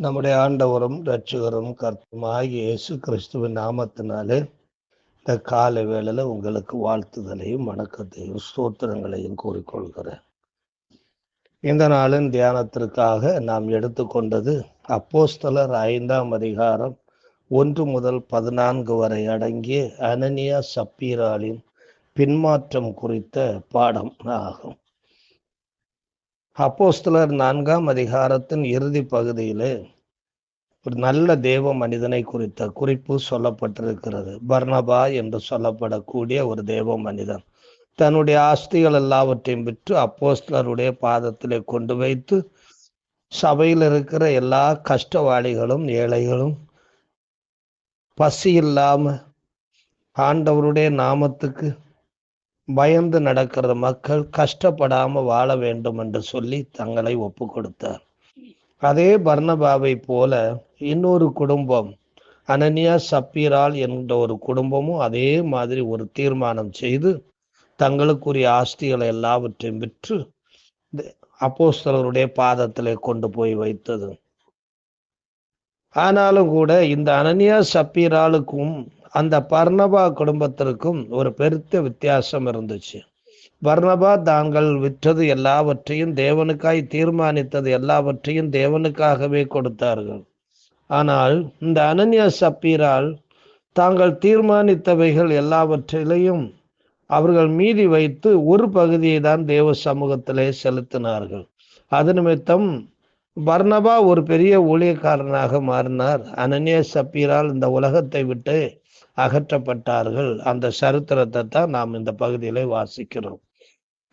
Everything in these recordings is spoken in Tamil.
நம்முடைய ஆண்டவரும் ரட்சகரும் கர்த்தமாகிய இயேசு கிறிஸ்துவின் நாமத்தினாலே இந்த காலை வேளையில உங்களுக்கு வாழ்த்துதலையும் வணக்கத்தையும் ஸ்தோத்திரங்களையும் கூறிக்கொள்கிறேன். இந்த நாளின் தியானத்திற்காக நாம் எடுத்துக்கொண்டது அப்போஸ்தலர் ஐந்தாம் அதிகாரம் ஒன்று முதல் பதினான்கு வரை அடங்கிய அனனியா சப்பீராலின் பின்மாற்றம் குறித்த பாடம் ஆகும் அப்போஸ்தலர் நான்காம் அதிகாரத்தின் இறுதி பகுதியில் ஒரு நல்ல தேவ மனிதனை குறித்த குறிப்பு சொல்லப்பட்டிருக்கிறது. பர்ணபா என்று சொல்லப்படக்கூடிய ஒரு தேவ மனிதன். தன்னுடைய ஆஸ்திகள் எல்லாவற்றையும் விற்று அப்போஸ்தலருடைய பாதத்திலே கொண்டு வைத்து சபையில் இருக்கிற எல்லா கஷ்டவாளிகளும் ஏழைகளும் பசி இல்லாமல் ஆண்டவருடைய நாமத்துக்கு பயந்து நடக்கிற மக்கள் கஷ்டப்படாம வாழ வேண்டும் என்று சொல்லி தங்களை ஒப்பு கொடுத்தார் அதே பர்ணபாவை போல இன்னொரு குடும்பம் அனன்யா சப்பீரால் என்ற ஒரு குடும்பமும் அதே மாதிரி ஒரு தீர்மானம் செய்து தங்களுக்குரிய ஆஸ்திகளை எல்லாவற்றையும் விற்று அப்போஸ்தலருடைய பாதத்திலே கொண்டு போய் வைத்தது. ஆனாலும் கூட இந்த அனன்யா சப்பீராலுக்கும் அந்த பர்ணபா குடும்பத்திற்கும் ஒரு பெருத்த வித்தியாசம் இருந்துச்சு. பர்ணபா தாங்கள் விற்றது எல்லாவற்றையும் தேவனுக்காய் தீர்மானித்தது எல்லாவற்றையும் தேவனுக்காகவே கொடுத்தார்கள். ஆனால் இந்த அனன்யா சப்பீரால் தாங்கள் தீர்மானித்தவைகள் எல்லாவற்றிலையும் அவர்கள் மீதி வைத்து ஒரு பகுதியை தான் தேவ சமூகத்திலே செலுத்தினார்கள். அது நிமித்தம் பர்ணபா ஒரு பெரிய ஊழியக்காரனாக மாறினார். அனன்ய சப்பீரால் இந்த உலகத்தை விட்டு அகற்றப்பட்டார்கள். அந்த சரித்திரத்தை தான் நாம் இந்த பகுதியிலே வாசிக்கிறோம்.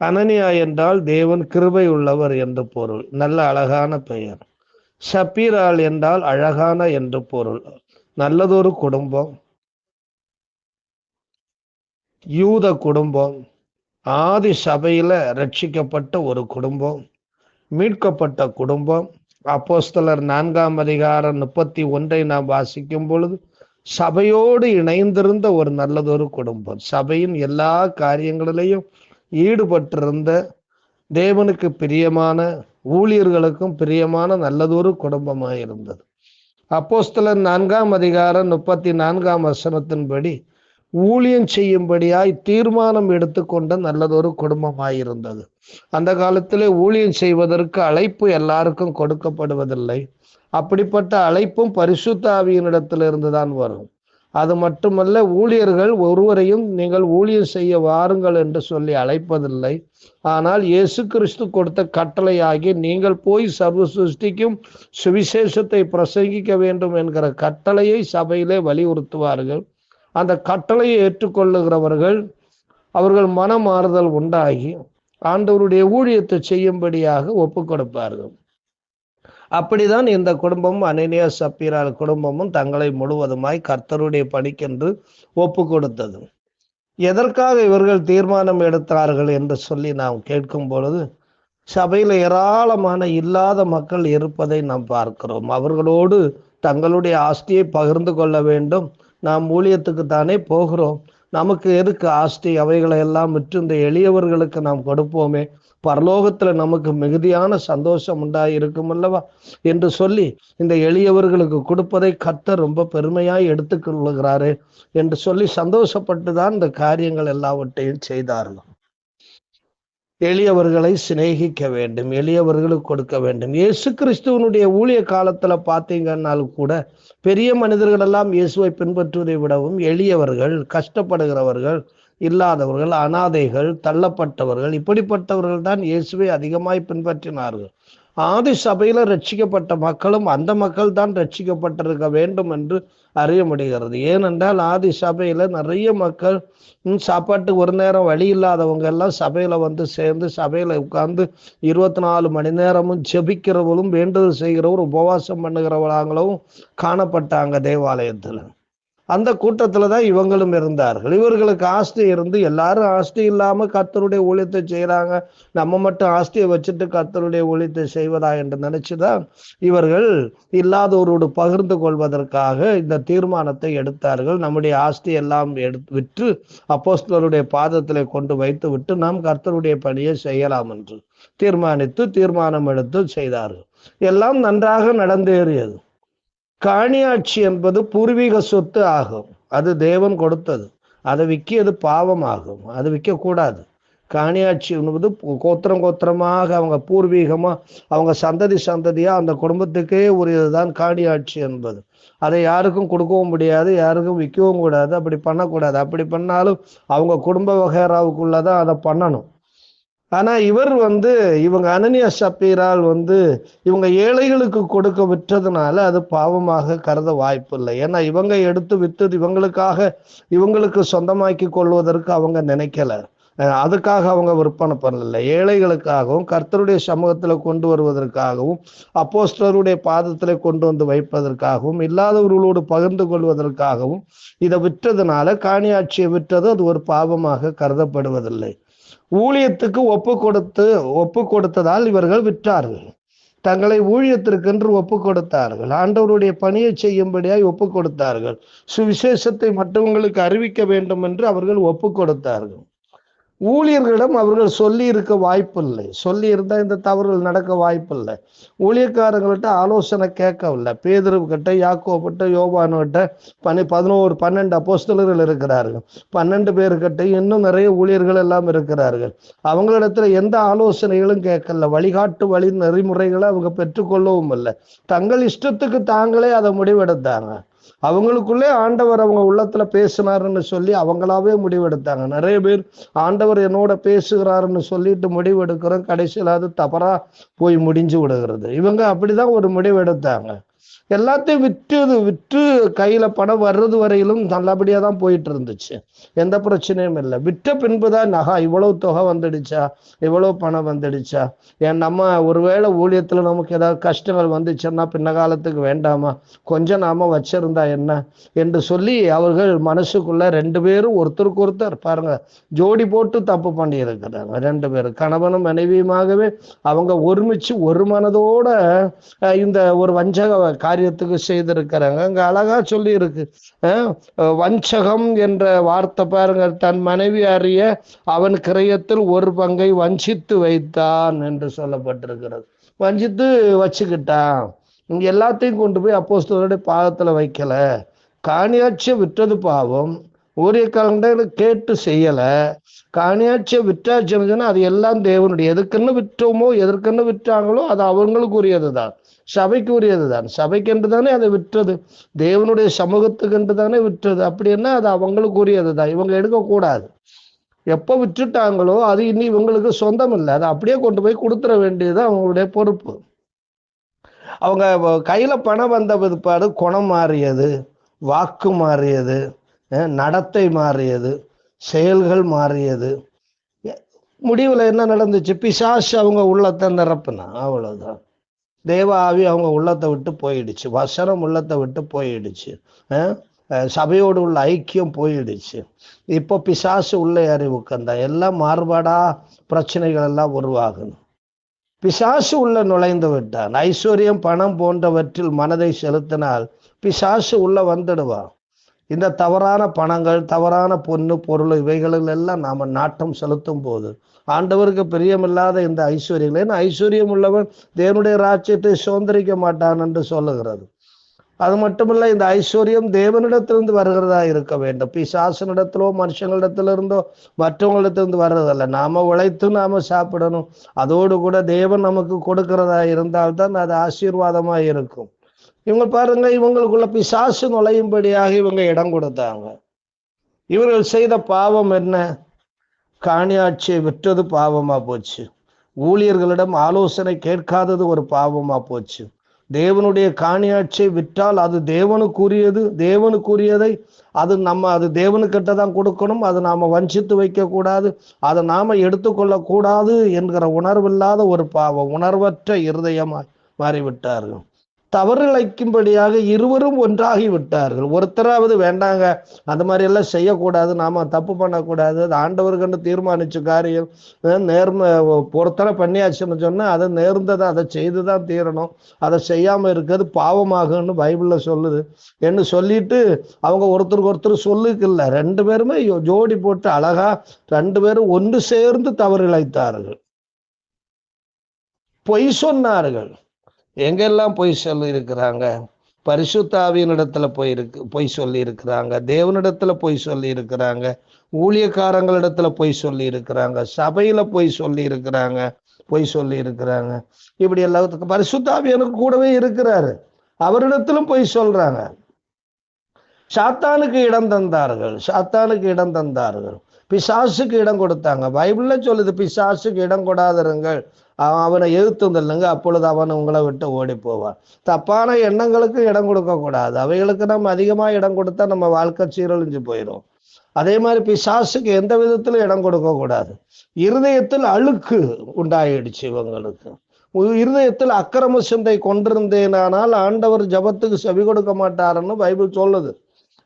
அனனியா என்றால் தேவன் கிருபை உள்ளவர் என்று பொருள். நல்ல அழகான பெயர். சப்பீரால் என்றால் அழகான என்று பொருள். நல்லதொரு குடும்பம். யூத குடும்பம். ஆதி சபையில ரட்சிக்கப்பட்ட ஒரு குடும்பம். மீட்கப்பட்ட குடும்பம். அப்போஸ்தலர் நான்காம் அதிகாரம் முப்பத்தி ஒன்றை நாம் வாசிக்கும் பொழுது சபையோடு இணைந்திருந்த ஒரு நல்லதொரு குடும்பம். சபையின் எல்லா காரியங்களிலையும் ஈடுபட்டிருந்த தேவனுக்கு பிரியமான ஊழியர்களுக்கும் பிரியமான நல்லதொரு குடும்பமாக இருந்தது அப்போஸ்தலன் நான்காம் அதிகாரம் முப்பத்தி நான்காம் வசனத்தின்படி ஊழியம் செய்யும்படியாய் தீர்மானம் எடுத்துக்கொண்ட நல்லதொரு குடும்பமாயிருந்தது. அந்த காலத்திலே ஊழியம் செய்வதற்கு அழைப்பு எல்லாருக்கும் கொடுக்கப்படுவதில்லை. அப்படிப்பட்ட அழைப்பும் பரிசுத்தாவியினிடத்திலிருந்து தான் வரும். அது மட்டுமல்ல ஊழியர்கள் ஒருவரையும் நீங்கள் ஊழியம் செய்ய வாருங்கள் என்று சொல்லி அழைப்பதில்லை. ஆனால் இயேசு கிறிஸ்து கொடுத்த கட்டளையாகி நீங்கள் போய் சர்வ சிருஷ்டிக்கும் சுவிசேஷத்தை பிரசங்கிக்க வேண்டும் என்கிற கட்டளையை சபையிலே வலியுறுத்துவார்கள். அந்த கட்டளையை ஏற்றுக்கொள்ளுகிறவர்கள் அவர்கள் மனமாறுதல் உண்டாகி ஆண்டவருடைய ஊழியத்தை செய்யும்படியாக ஒப்பு கொடுப்பார்கள் அப்படிதான் இந்த குடும்பமும் அனனியா சப்பீரால் குடும்பமும் தங்களை முழுவதுமாய் கர்த்தருடைய பணிக்கென்று ஒப்பு கொடுத்தது எதற்காக இவர்கள் தீர்மானம் எடுத்தார்கள் என்று சொல்லி நாம் கேட்கும் பொழுது சபையில் ஏராளமான இல்லாத மக்கள் இருப்பதை நாம் பார்க்கிறோம். அவர்களோடு தங்களுடைய ஆஸ்தியை பகிர்ந்து கொள்ள வேண்டும். நாம் ஊழியத்துக்கு தானே போகிறோம். நமக்கு எதுக்கு ஆஸ்தி? அவைகளை எல்லாம் விற்று இந்த எளியவர்களுக்கு நாம் கொடுப்போமே. பரலோகத்துல நமக்கு மிகுதியான சந்தோஷம் உண்டாய் இருக்கும் அல்லவா? என்று சொல்லி இந்த எளியவர்களுக்கு கொடுப்பதை கத்த ரொம்ப பெருமையாய் எடுத்துக்கொள்ளுகிறாரு என்று சொல்லி சந்தோஷப்பட்டு தான் இந்த காரியங்கள் எல்லாவற்றையும் செய்தார்கள். எளியவர்களை சிநேகிக்க வேண்டும் எளியவர்களுக்கு கொடுக்க வேண்டும். இயேசு கிறிஸ்துவனுடைய ஊழிய காலத்துல பார்த்தீங்கன்னாலும் கூட பெரிய மனிதர்கள் எல்லாம் இயேசுவை பின்பற்றுவதை விடவும் எளியவர்கள் கஷ்டப்படுகிறவர்கள் இல்லாதவர்கள் அனாதைகள் தள்ளப்பட்டவர்கள் இப்படிப்பட்டவர்கள் தான் இயேசுவை அதிகமாய் பின்பற்றினார்கள். ஆதி சபையில ரட்சிக்கப்பட்ட மக்களும் அந்த மக்கள் தான் ரட்சிக்கப்பட்டிருக்க வேண்டும் என்று அறிய முடிகிறது. ஏனென்றால் ஆதி சபையில நிறைய மக்கள் சாப்பாட்டுக்கு ஒரு நேரம் வழி இல்லாதவங்க எல்லாம் சபையில வந்து சேர்ந்து சபையில உட்கார்ந்து இருபத்தி நாலு மணி நேரமும் ஜெபிக்கிறவளும் வேண்டுதல் செய்கிறவரும் உபவாசம் பண்ணுகிறவளாங்களும் காணப்பட்டாங்க தேவாலயத்துல. அந்த கூட்டத்தில் தான் இவங்களும் இருந்தார்கள். இவர்களுக்கு ஆஸ்தி இருந்து எல்லாரும் ஆஸ்தி இல்லாமல் கத்தருடைய ஊழியத்தை செய்யறாங்க நம்ம மட்டும் ஆஸ்தியை வச்சுட்டு கத்தருடைய ஊழியத்தை செய்வதா என்று நினைச்சுதான் இவர்கள் இல்லாதவரோடு பகிர்ந்து கொள்வதற்காக இந்த தீர்மானத்தை எடுத்தார்கள். நம்முடைய ஆஸ்தி எல்லாம் எடுத்து விற்று அப்போஸ்தலருடைய பாதத்திலே கொண்டு வைத்து விட்டு நாம் கர்த்தருடைய பணியை செய்யலாம் என்று தீர்மானித்து தீர்மானம் எடுத்து செய்தார்கள். எல்லாம் நன்றாக நடந்தேறியது. காணியாட்சி என்பது பூர்வீக சொத்து ஆகும். அது தேவன் கொடுத்தது. அதை விற்கியது பாவமாகும். அது விற்கக்கூடாது காணியாட்சி என்பது கோத்திரம் கோத்திரமாக அவங்க பூர்வீகமாக அவங்க சந்ததி சந்ததியாக அந்த குடும்பத்துக்கே உரியதுதான் காணியாட்சி என்பது. அதை யாருக்கும் கொடுக்கவும் முடியாது யாருக்கும் விற்கவும் கூடாது. அப்படி பண்ணக்கூடாது. அப்படி பண்ணாலும் அவங்க குடும்ப வகைராவுக்குள்ளதான் அதை பண்ணணும். ஆனால் இவர் வந்து இவங்க அனன்யா சப்பீரால் வந்து இவங்க ஏழைகளுக்கு கொடுக்க விற்றதுனால அது பாவமாக கருத வாய்ப்பு இல்லை ஏன்னா இவங்க எடுத்து விற்று இவங்களுக்காக இவங்களுக்கு சொந்தமாக்கி கொள்வதற்கு அவங்க நினைக்கல. அதுக்காக அவங்க விற்பனை பண்ணல. ஏழைகளுக்காகவும் கர்த்தருடைய சமூகத்தில் கொண்டு வருவதற்காகவும் அப்போஸ்டருடைய பாதத்தில் கொண்டு வந்து வைப்பதற்காகவும் இல்லாதவர்களோடு பகிர்ந்து கொள்வதற்காகவும் இதை விற்றதுனால காணியாட்சியை விற்றது அது ஒரு பாவமாக கருதப்படுவதில்லை. ஊழியத்துக்கு ஒப்பு கொடுத்து ஒப்பு கொடுத்ததால் இவர்கள் விற்றார்கள். தங்களை ஊழியத்திற்கென்று ஒப்பு கொடுத்தார்கள். ஆண்டவருடைய பணியை செய்யும்படியாய் ஒப்பு கொடுத்தார்கள். சுவிசேஷத்தை மற்றவங்களுக்கு அறிவிக்க வேண்டும் என்று அவர்கள் ஒப்பு கொடுத்தார்கள். ஊழியர்களிடம் அவர்கள் சொல்லி இருக்க வாய்ப்பில்லை. சொல்லி இருந்தா இந்த தவறுகள் நடக்க வாய்ப்பில்லை. ஊழியக்காரங்கள்ட்ட ஆலோசனை கேட்கவில்லை. பேதரு யாக்கோப்பட்ட யோபானுகிட்ட பனி பதினோரு பன்னெண்டு அப்போஸ்தலர்கள் இருக்கிறார்கள். பன்னெண்டு பேர்கிட்ட இன்னும் நிறைய ஊழியர்கள் எல்லாம் இருக்கிறார்கள். அவங்களிடத்துல எந்த ஆலோசனைகளும் கேட்கல. வழிகாட்டு வழி நெறிமுறைகளை அவங்க பெற்றுக்கொள்ளவும் இல்லை. தங்கள் இஷ்டத்துக்கு தாங்களே அதை முடிவெடுத்தாங்க. அவங்களுக்குள்ளே ஆண்டவர் அவங்க உள்ளத்துல பேசினாருன்னு சொல்லி அவங்களாவே முடிவெடுத்தாங்க. நிறைய பேர் ஆண்டவர் என்னோட பேசுகிறாருன்னு சொல்லிட்டு முடிவெடுக்கிறோம் கடைசியில் அது தவறா போய் முடிஞ்சு விடுகிறது. இவங்க அப்படிதான் ஒரு முடிவெடுத்தாங்க. எல்லாத்தையும் விற்று விற்று கையில பணம் வர்றது வரையிலும் நல்லபடியா தான் போயிட்டு இருந்துச்சு. எந்த பிரச்சனையும் இல்லை. விற்ற பின்புதான் நகா இவ்வளவு தொகை வந்துடுச்சா? இவ்வளவு பணம் வந்துடுச்சா? ஏன் நம்ம ஒருவேளை ஊழியத்துல நமக்கு ஏதாவது கஷ்டங்கள் வந்துச்சுன்னா பின்ன காலத்துக்கு வேண்டாமா? கொஞ்சம் நாம வச்சிருந்தா என்ன? என்று சொல்லி அவர்கள் மனசுக்குள்ள ரெண்டு பேரும் ஒருத்தருக்கு ஒருத்தர் பாருங்க ஜோடி போட்டு தப்பு பண்ணி இருக்கிறாங்க ரெண்டு பேரும். கணவனும் மனைவியுமாகவே அவங்க ஒருமிச்சு ஒரு மனதோட இந்த ஒரு வஞ்சக காரியத்துக்கு செய்திருக்கிறாங்க அங்க அழகா சொல்லி இருக்கு வஞ்சகம் என்ற வார்த்தை பாருங்க. தன் மனைவி அறிய அவன் கிரயத்தில் ஒரு பங்கை வஞ்சித்து வைத்தான் என்று சொல்லப்பட்டிருக்கிறது. வஞ்சித்து வச்சுக்கிட்டான். இங்க எல்லாத்தையும் கொண்டு போய் அப்போஸ்தலருடைய பாதத்துல வைக்கல. காணியாட்சியை விட்டது பாவம். ஊழியக்காரங்க கேட்டு செய்யல. காணியாட்சியை விற்றாச்சுன்னு சொன்னா அது எல்லாம் தேவனுடைய. எதுக்குன்னு விற்றோமோ எதற்குன்னு விற்றாங்களோ அது அவங்களுக்குரியது தான் சபைக்கு உரியது தான் சபைக்கென்று தானே அதை விற்றது. தேவனுடைய சமூகத்துக்கென்று தானே விற்றது அப்படின்னா அது அவங்களுக்கு உரியது தான் இவங்க எடுக்கக்கூடாது. எப்போ விற்றுட்டாங்களோ அது இனி இவங்களுக்கு சொந்தம் இல்லை அதை அப்படியே கொண்டு போய் கொடுத்துட வேண்டியது அவங்களுடைய பொறுப்பு. அவங்க கையில் கையில பணம் வந்த பிற்பாடு குணம் மாறியது வாக்கு மாறியது நடத்தை மாறியது செயல்கள் மாறியது. முடிவில் முடிவுல என்ன நடந்துச்சு? பிசாசு அவங்க உள்ளத்தை நிரப்புனா அவ்வளவுதான். தேவாவி அவங்க உள்ளத்தை விட்டு போயிடுச்சு. வசனம் உள்ளத்தை விட்டு போயிடுச்சு. சபையோடு உள்ள ஐக்கியம் போயிடுச்சு. இப்போ பிசாசு உள்ள ஏறி உட்கார்ந்தா எல்லாம் மாறுபாடா? பிரச்சனைகள் எல்லாம் உருவாகணும் பிசாசு உள்ள நுழைந்து விட்டான் ஐஸ்வர்யம் பணம் போன்றவற்றில் மனதை செலுத்தினால் பிசாசு உள்ள வந்துடுவான் இந்த தவறான பணங்கள் தவறான பொண்ணு பொருள் இவைகளில் எல்லாம் நாம நாட்டம் செலுத்தும் போது ஆண்டவருக்கு பிரியமில்லாத இந்த ஐஸ்வர்யங்கள் ஏன்னா ஐஸ்வர்யம் உள்ளவன் தேவனுடைய ராஜ்யத்தை சுதந்திரிக்க மாட்டான் என்று சொல்லுகிறது. அது மட்டுமல்ல இந்த ஐஸ்வர்யம் தேவனிடத்திலிருந்து வருகிறதா இருக்க வேண்டும். பிசாசனிடத்திலோ மனுஷங்களிடத்திலிருந்தோ மற்றவங்களிடத்திலிருந்து வர்றதல்ல. நாம உழைத்து நாம சாப்பிடணும். அதோடு கூட தேவன் நமக்கு கொடுக்கிறதா இருந்தால்தான் அது ஆசீர்வாதமா இருக்கும். இவங்க பாருங்க இவங்களுக்குள்ள பிசாசு நுழையும்படியாக இவங்க இடம் கொடுத்தாங்க. இவர்கள் செய்த பாவம் என்ன? காணியாட்சியை விற்றது பாவமாக போச்சு. ஊழியர்களிடம் ஆலோசனை கேட்காதது ஒரு பாவமாக போச்சு. தேவனுடைய காணியாட்சியை விற்றால் அது தேவனுக்குரியது தேவனுக்குரியதை அது நம்ம அது தேவனுக்கிட்ட தான் கொடுக்கணும் அது நாம் வஞ்சித்து வைக்கக்கூடாது அதை நாம் எடுத்துக்கொள்ளக்கூடாது என்கிற உணர்வில்லாத ஒரு பாவம் உணர்வற்ற இருதயமாய் மாறிவிட்டார்கள். தவறிழைக்கும்படியாக இருவரும் ஒன்றாகி விட்டார்கள் ஒருத்தராவது வேண்டாங்க அந்த மாதிரி எல்லாம் செய்யக்கூடாது நாம தப்பு பண்ணக்கூடாது அது ஆண்டவருக்குன்னு தீர்மானிச்ச காரியம். நேர்ம ஒருத்தரை பண்ணியாச்சுன்னு சொன்னா அதை நேர்ந்ததை அதை செய்து தான் தீரணும். அதை செய்யாம இருக்கிறது பாவமாகும்னு பைபிள்ல சொல்லுது. என்று சொல்லிட்டு அவங்க ஒருத்தருக்கு ஒருத்தர் சொல்லுக்கில்ல ரெண்டு பேருமே யோ- ஜோடி போட்டு அழகா ரெண்டு பேரும் ஒன்று சேர்ந்து தவறிழைத்தார்கள். பொய் சொன்னார்கள். எங்கெல்லாம் பொய் சொல்லி இருக்கிறாங்க பரிசுத்தாவியின் இடத்துல போய் இருக்கு பொய் சொல்லி இருக்கிறாங்க தேவனிடத்துல பொய் சொல்லி இருக்கிறாங்க ஊழியக்காரங்களிடத்துல பொய் சொல்லி இருக்கிறாங்க சபையில பொய் சொல்லி இருக்கிறாங்க பொய் சொல்லி இருக்கிறாங்க இப்படி எல்லாத்துக்கும் பரிசுத்தாவியனுக்கு கூடவே இருக்கிறாரு. அவரிடத்திலும் பொய் சொல்றாங்க. சாத்தானுக்கு இடம் தந்தார்கள். சாத்தானுக்கு இடம் தந்தார்கள். பிசாசுக்கு இடம் கொடுத்தாங்க. பைபிள்ல சொல்லுது பிசாசுக்கு இடம் கொடாதிருங்கள். அவன் அவனை எழுத்து தள்ளுங்க அப்பொழுது அவன் உங்களை விட்டு ஓடி போவான் தப்பான எண்ணங்களுக்கு இடம் கொடுக்கக்கூடாது. அவைகளுக்கு நம்ம அதிகமா இடம் கொடுத்தா நம்ம வாழ்க்கை சீரழிஞ்சு போயிடும். அதே மாதிரி பிசாசுக்கு எந்த விதத்திலும் இடம் கொடுக்கக்கூடாது. இருதயத்தில் அழுக்கு உண்டாயிடுச்சு இவங்களுக்கு. இருதயத்தில் அக்கிரம சிந்தை கொண்டிருந்தேனானால் ஆண்டவர் ஜபத்துக்கு செவி கொடுக்க மாட்டாருன்னு பைபிள் சொல்லுது.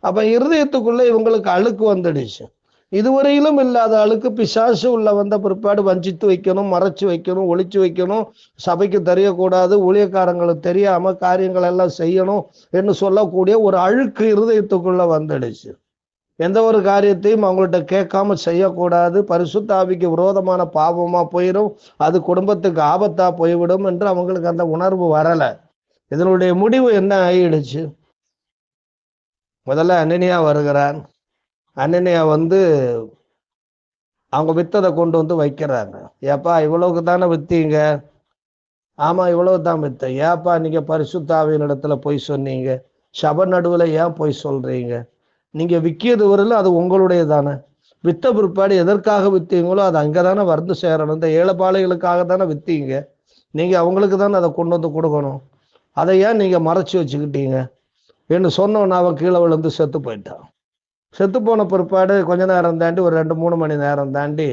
அப்ப இருதயத்துக்குள்ளே இவங்களுக்கு அழுக்கு வந்துடுச்சு. இதுவரையிலும் இல்லாத அழுக்கு பிசாசு உள்ள வந்த பிற்பாடு வஞ்சித்து வைக்கணும் மறைச்சு வைக்கணும் ஒழிச்சு வைக்கணும். சபைக்கு தெரியக்கூடாது ஊழியக்காரங்களுக்கு தெரியாம காரியங்கள் எல்லாம் செய்யணும் என்று சொல்லக்கூடிய ஒரு அழுக்கு இருதயத்துக்குள்ள வந்துடுச்சு. எந்த ஒரு காரியத்தையும் அவங்கள்ட்ட கேட்காம செய்யக்கூடாது. பரிசுத்தாவிக்கு விரோதமான பாவமா போயிடும் அது குடும்பத்துக்கு ஆபத்தா போய்விடும் என்று அவங்களுக்கு அந்த உணர்வு வரல. இதனுடைய முடிவு என்ன ஆயிடுச்சு? முதல்ல அனனியா வருகிறான். அனன்யா வந்து அவங்க வித்ததை கொண்டு வந்து வைக்கிறாங்க. ஏப்பா இவ்வளவுக்கு தானே வித்தீங்க? ஆமா இவ்வளவு தான் வித்த ஏப்பா நீங்க பரிசுத்தாவின் இடத்துல போய் சொன்னீங்க. சப நடுவில் ஏன் போய் சொல்றீங்க? நீங்க விற்கியது வரல அது உங்களுடைய தானே வித்த பிற்பாடு எதற்காக வித்தீங்களோ அது அங்கே தானே வந்து சேரணும். இந்த ஏழைப்பாளைகளுக்காக தானே வித்தீங்க. நீங்க அவங்களுக்கு தானே அதை கொண்டு வந்து கொடுக்கணும். அதை ஏன் நீங்க மறைச்சு வச்சுக்கிட்டீங்க? என்று சொன்னவன் அவன் கீழே விழுந்து செத்து போயிட்டான். செத்து போன பிற்பாடு கொஞ்ச நேரம் தாண்டி ஒரு ரெண்டு மூணு மணி நேரம் தாண்டி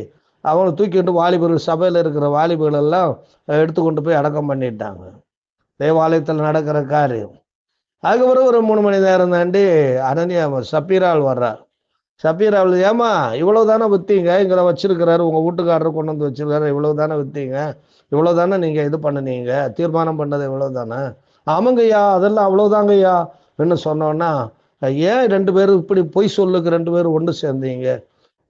அவங்கள தூக்கிட்டு வாலிபர்கள் சபையில் இருக்கிற வாலிபர்கள் எல்லாம் எடுத்து கொண்டு போய் அடக்கம் பண்ணிட்டாங்க. தேவாலயத்தில் நடக்கிற காரியம். அதுக்கப்புறம் ஒரு மூணு மணி நேரம் தாண்டி அனன்யா சப்பீரால் வர்றார். சப்பீராவில் ஏமா இவ்வளோ தானே வித்தீங்க? இங்கே வச்சிருக்கிறாரு உங்கள் வீட்டுக்காரர் கொண்டு வந்து வச்சிருக்காரு இவ்வளவு தானே வித்தீங்க? இவ்வளோ தானே நீங்கள் இது பண்ணுனீங்க? தீர்மானம் பண்ணது இவ்வளோ தானே ஆமாங்கய்யா அதெல்லாம் அவ்வளோதாங்கய்யா என்ன சொன்னோன்னா ஏன் ரெண்டு பேரும் இப்படி பொய் சொல்லுக்கு ரெண்டு பேரும் ஒன்று சேர்ந்தீங்க?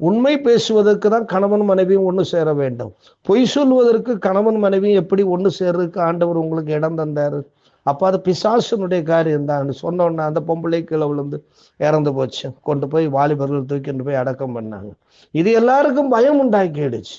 உண்மை பேசுவதற்கு தான் கணவன் மனைவியும் ஒன்று சேர வேண்டும். பொய் சொல்வதற்கு கணவன் மனைவியும் எப்படி ஒன்று சேர்றதுக்கு ஆண்டவர் உங்களுக்கு இடம் தந்தார்? அப்போ அது பிசாசனுடைய காரியம் தான். சொன்னோன்னா அந்த பொம்பளை கீழே விழுந்து இறந்து போச்சு. கொண்டு போய் வாலிபர்கள் தூக்கிட்டு போய் அடக்கம் பண்ணாங்க. இது எல்லாருக்கும் பயம் உண்டாக்கிடுச்சு.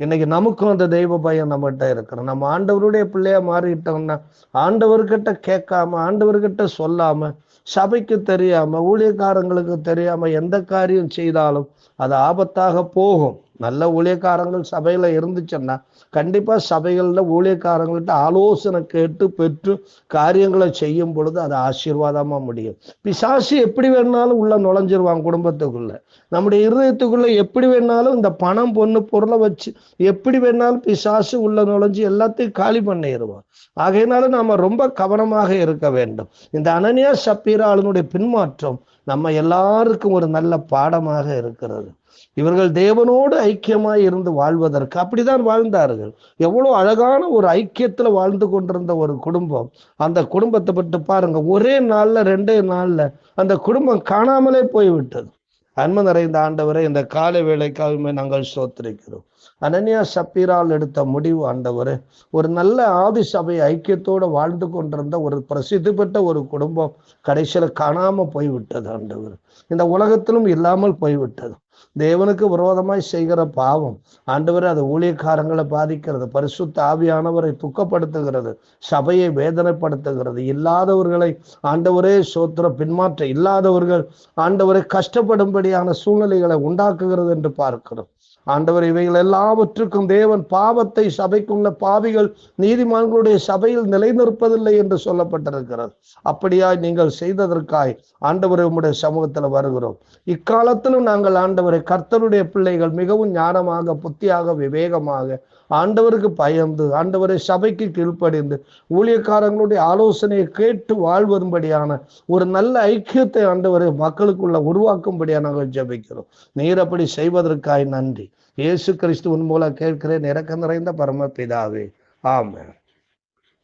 இன்னைக்கு நமக்கும் அந்த தெய்வ பயம் நம்மகிட்ட இருக்கணும் நம்ம ஆண்டவருடைய பிள்ளையா மாறிட்டோம்னா ஆண்டவர்கிட்ட கேட்காம ஆண்டவர்கிட்ட சொல்லாம சபைக்கு தெரியாம ஊழியக்காரங்களுக்கு தெரியாம எந்த காரியம் செய்தாலும் அது ஆபத்தாக போகும். நல்ல ஊழியக்காரங்கள் சபையில இருந்துச்சுன்னா கண்டிப்பா சபைகள்ல ஊழியக்காரங்கள்ட்ட ஆலோசனை கேட்டு பெற்று காரியங்களை செய்யும் பொழுது அது ஆசீர்வாதமா முடியும். பிசாசு எப்படி வேணாலும் உள்ள நுழைஞ்சிருவான் குடும்பத்துக்குள்ள. நம்முடைய இருதயத்துக்குள்ள எப்படி வேணாலும் இந்த பணம் பொண்ணு பொருளை வச்சு எப்படி வேணாலும் பிசாசு உள்ள நுழைஞ்சு எல்லாத்தையும் காலி பண்ணிடுவான். ஆகையினால நாம ரொம்ப கவனமாக இருக்க வேண்டும். இந்த அனனியா சப்பீராளனுடைய பின்மாற்றம் நம்ம எல்லாருக்கும் ஒரு நல்ல பாடமாக இருக்கிறது. இவர்கள் தேவனோடு ஐக்கியமாய் இருந்து வாழ்வதற்கு அப்படிதான் வாழ்ந்தார்கள். எவ்வளவு அழகான ஒரு ஐக்கியத்துல வாழ்ந்து கொண்டிருந்த ஒரு குடும்பம். அந்த குடும்பத்தை பற்றி பாருங்க. ஒரே நாள்ல ரெண்டே நாள்ல அந்த குடும்பம் காணாமலே போய்விட்டது. அன்பு நிறைந்த ஆண்டவரை இந்த காலை வேலைக்காகவுமே நாங்கள் சோத்திருக்கிறோம் அனன்யா சப்பீரால் எடுத்த முடிவு ஆண்டவர். ஒரு நல்ல ஆதி சபை ஐக்கியத்தோடு வாழ்ந்து கொண்டிருந்த ஒரு பிரசித்தி பெற்ற ஒரு குடும்பம் கடைசியில் காணாம போய்விட்டது ஆண்டவர். இந்த உலகத்திலும் இல்லாமல் போய்விட்டது. தேவனுக்கு விரோதமாய் செய்கிற பாவம் ஆண்டவர் அது ஊழியக்காரங்களை பாதிக்கிறது பரிசுத்த ஆவியானவரை துக்கப்படுத்துகிறது சபையை வேதனைப்படுத்துகிறது. இல்லாதவர்களை ஆண்டவரே சோத்திர பின்மாற்ற இல்லாதவர்கள் ஆண்டவரை கஷ்டப்படும்படியான சூழ்நிலைகளை உண்டாக்குகிறது என்று பார்க்கிறோம். ஆண்டவர் இவைகள் எல்லாவற்றுக்கும் தேவன் பாவத்தை சபைக்குள்ள பாவிகள் நீதிமான்களுடைய சபையில் நிலைநிற்பதில்லை என்று சொல்லப்பட்டிருக்கிறது. அப்படியாய் நீங்கள் செய்ததற்காய் ஆண்டவர் உம்முடைய சமூகத்தில் வருகிறோம். இக்காலத்திலும் நாங்கள் ஆண்டவரை கர்த்தருடைய பிள்ளைகள் மிகவும் ஞானமாக புத்தியாக விவேகமாக ஆண்டவருக்கு பயந்து ஆண்டவரை சபைக்கு கீழ்ப்படிந்து ஊழியக்காரங்களுடைய ஆலோசனையை கேட்டு வாழ்வதும்படியான ஒரு நல்ல ஐக்கியத்தை ஆண்டவரை மக்களுக்குள்ள உருவாக்கும்படியாக நாங்கள் ஜபிக்கிறோம். நீர் அப்படி செய்வதற்காய் நன்றி. இயேசு கிறிஸ்துவின் மூலம் கேட்கிறேன் இறக்க நிறைந்த பரமபிதாவே. ஆமாம்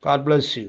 காட் பிளஸ் யூ